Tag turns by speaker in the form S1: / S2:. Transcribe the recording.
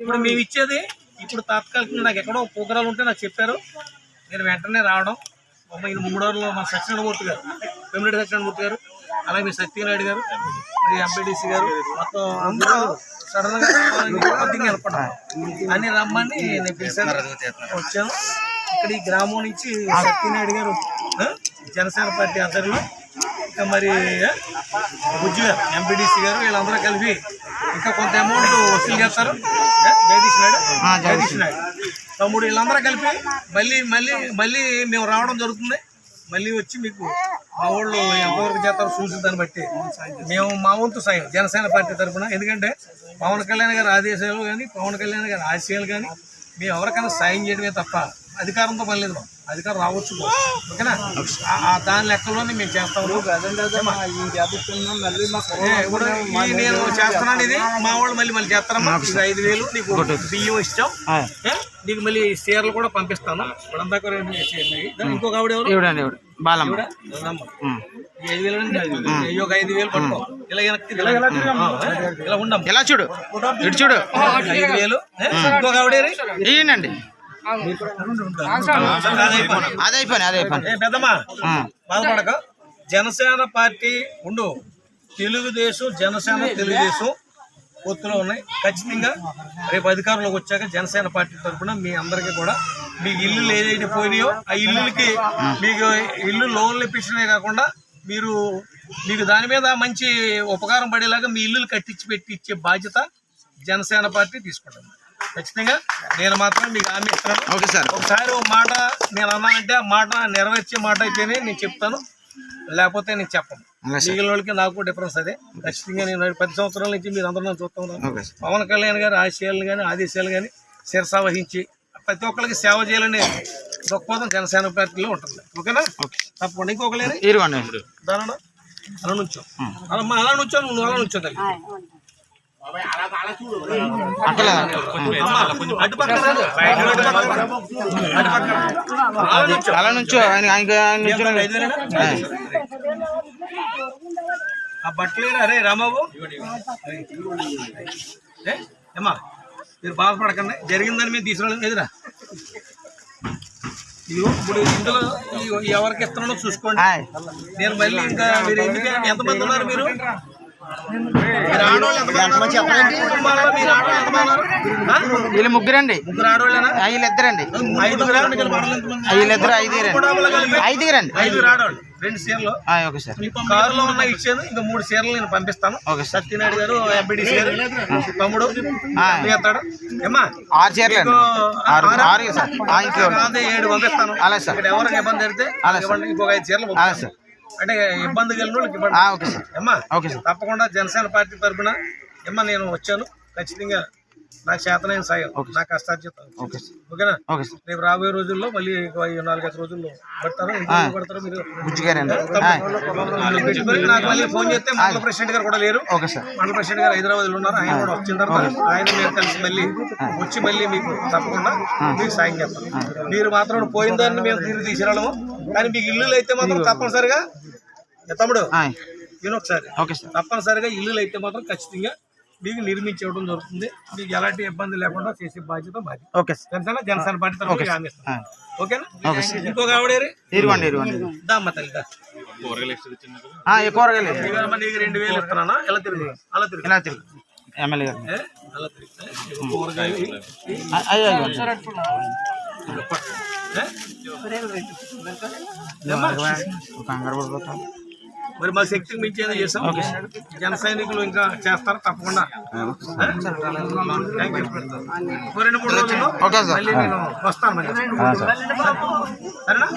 S1: ఇప్పుడు మేము ఇచ్చేది ఇప్పుడు తాత్కాలికంగా నాకు ఎక్కడో ప్రోగ్రాలు ఉంటే నాకు చెప్పారు. నేను వెంటనే రావడం. ఈయన ముమ్మడూరులో మా సత్యనారాయణమూర్తి గారు పెమిరెడ్డి సత్యనారాయణమూర్తి గారు అలాగే మీ సత్యనారాయణ గారు మరి ఎంపీడీసీ గారు మొత్తం అందరూ సడన్గా రావాలని కొద్దిగా నిలబడ్డాం. అని రమ్మని నేను పిలిచాను. వచ్చాను. ఇక్కడ ఈ గ్రామం నుంచి సత్యనారాయణ గారు జనసేన పార్టీ ఆధ్వర్యంలో ఇంకా మరి బుజ్జి గారు ఎంపీడీసీ గారు వీళ్ళందరూ కలిపి ఇంకా కొంత అమౌంట్ వసూలు చేస్తారు. జగదీష్ నాయుడు? జగదీష్ నాయుడు. తమ్ముడు వీళ్ళందరూ కలిపి మళ్ళీ మళ్ళీ మళ్ళీ మేము రావడం జరుగుతుంది. మళ్ళీ వచ్చి మీకు మా ఊళ్ళో ఎంతవరకు చేస్తారో చూసి దాన్ని బట్టి మేము మా వంతు సాయం జనసేన పార్టీ తరఫున. ఎందుకంటే పవన్ కళ్యాణ్ గారి ఆదేశాలు కానీ పవన్ కళ్యాణ్ గారి ఆశయాలు కానీ మేము ఎవరికైనా సాయం చేయడమే తప్ప అధికారంతో పని లేదు. అధికారం రావచ్చు. ఓకేనా? దాని లెక్కలోనే మేము చేస్తాము ఇప్పుడు ఈ నేను చేస్తున్నాను ఇది. మా వాళ్ళు మళ్ళీ మళ్ళీ చేస్తారమ్మా. ఇది ఐదు వేలు నీకు బియ్యం ఇష్టం ఏ, నీకు మళ్ళీ చీరలు కూడా పంపిస్తాను. ఇప్పుడందాక ఇంకొక ఆవిడ ఎవరు?
S2: బాలమ్మ.
S1: ఐదు వేలు ఐదు వేలు. ఈ ఒక ఐదు వేలు పట్టుకో. ఇలా ఇలా ఆ, ఇలా
S2: చూడు? ఇటు చూడు.
S1: ఐదు వేలు. ఇంకొక ఆవిడ ఏరి? అది.
S2: అదే
S1: పెద్దమ్మా బాధపడక. జనసేన పార్టీ ఉండు. తెలుగుదేశం జనసేన తెలుగుదేశం పొత్తులో ఉన్నాయి. ఖచ్చితంగా రేపు అధికారంలోకి వచ్చాక జనసేన పార్టీ తరఫున మీ అందరికీ కూడా మీ ఇల్లులు ఏదైతే పోయినాయో ఆ ఇల్లులకి మీకు ఇల్లు లోన్లు ఇప్పించడమే కాకుండా మీరు మీకు దాని మీద మంచి ఉపకారం పడేలాగా మీ ఇల్లులు కట్టించి పెట్టి ఇచ్చే బాధ్యత జనసేన పార్టీ తీసుకుంటుంది. ఖచ్చితంగా. నేను మాత్రం మీకు హామీ ఇస్తున్నాను.
S2: Okay sir.
S1: ఒకసారి ఒక మాట నేను అన్నానంటే ఆ మాట నెరవేర్చే మాట అయితేనే నేను చెప్తాను. లేకపోతే నేను చెప్పను. మిగిలిన వాళ్ళకి నాకు డిఫరెన్స్ అదే. ఖచ్చితంగా నేను పది సంవత్సరాల నుంచి మీరు అందరూ చూస్తా ఉన్నాను. పవన్ కళ్యాణ్ గారి ఆశయాలు కానీ ఆదేశాలు కానీ శిరసా వహించి ప్రతి ఒక్కరికి సేవ చేయాలనే దృక్పథం జనసేన పార్టీలో ఉంటుంది. ఓకేనా? తప్పకుండా. ఇంకొకలేని
S2: ఇరుగోండి
S1: దాని అలా నుంచో. అలా మా అలా నుంచో నువ్వు అలా నుంచో తల్లి
S2: అక్కలే
S1: అమ్మా, అటు పక్కన రాదు. అటు పక్కన. అటు పక్కన. అలా నుంచో.
S2: ఆయన ఆయన? ఆ.
S1: ఆ బట్టలు అరే రామాబు? ఏమ్మా మీరు బాధపడకండి జరిగిందని మేము తీసుకురాలేదు ఎదురా ఇప్పుడు ఇందులో ఎవరికి ఇస్తున్నానో చూసుకోండి నేను మళ్ళీ ఇంకా మీరు ఎందుకంటే ఎంతమంది ఉన్నారు మీరు
S2: వీళ్ళు ముగ్గురండి. వీళ్ళిద్దరండి. వీళ్ళిద్దరు ఐదుగురండి
S1: కలిపి
S2: ఐదుగురండి.
S1: రెండు సీర్లు
S2: ఓకే సార్.
S1: కారులో ఉన్న ఇచ్చాను ఇంకా మూడు చీరలు నేను పంపిస్తాను
S2: ఓకే
S1: సత్యనారాయణ గారు ఎంపీడీసీ గారు తమ్ముడు
S2: ఆ.
S1: చేస్తాడు ఏమ్మా
S2: ఆరు చీరలండి ఆరు సార్.
S1: ఏడు పంపిస్తాను
S2: అలాగే సార్.
S1: ఎవరికి ఇబ్బంది జరిగితే ఇంకొక ఐదు చీరలు పంపిస్తాను.
S2: సార్.
S1: అంటే ఇబ్బంది కలిగిన వాళ్ళకి ఇవ్వండి. తప్పకుండా జనసేన పార్టీ తరఫున ఏమ్మా నేను వచ్చాను. ఖచ్చితంగా నాకు చేతనైన సాయం. నా కష్టార్జితం. ఓకేనా? రేపు రాబోయే రోజుల్లో మళ్ళీ నాలుగైదు రోజుల్లో పడతారు మీరు పెట్టుకొని నాకు మళ్ళీ ఫోన్ చేస్తే మండల ప్రెసిడెంట్ గారు కూడా లేరు. మండల ప్రెసిడెంట్ గారు హైదరాబాద్లో ఉన్నారు. ఆయన కూడా వచ్చిన తర్వాత ఆయన మీరు కలిసి మళ్ళీ వచ్చి మళ్ళీ మీకు తప్పకుండా మీకు సాయం చేస్తాం మీరు మాత్రం పోయిన దాన్ని మేము తిరిగి తీసుకురావడము కానీ మీకు ఇల్లులు అయితే మాత్రం తప్పనిసరిగా తమ్ముడు.
S2: హాయ్
S1: నేను ఒకసారి.
S2: Okay sir.
S1: తప్పనిసరిగా ఇల్లులు అయితే మాత్రం ఖచ్చితంగా మీకు నిర్మించి ఇవ్వడం జరుగుతుంది. మీకు ఎలాంటి ఇబ్బంది లేకుండా చేసే బాధ్యత మాది.
S2: Okay sir.
S1: Janasena Janasena party తరఫున ఓకేనా? ఇంకొక ఆవిడేరి తల్లి
S2: కూరగాయలు
S1: నీకు రెండు వేలు ఇస్తున్నానా ఎలా తిరిగి అలా తిరిగి
S2: ఎమ్మెల్యే గారు?
S1: అలా కూరగాయలు
S2: అయ్యో? కంగారు పడిపోతాం
S1: మరి మా శక్తికి మించి ఏదో చేసాం జన సైనికులు ఇంకా చేస్తారు తప్పకుండా. రెండు మూడు రోజుల్లో మళ్ళీ నేను వస్తాను సరేనా?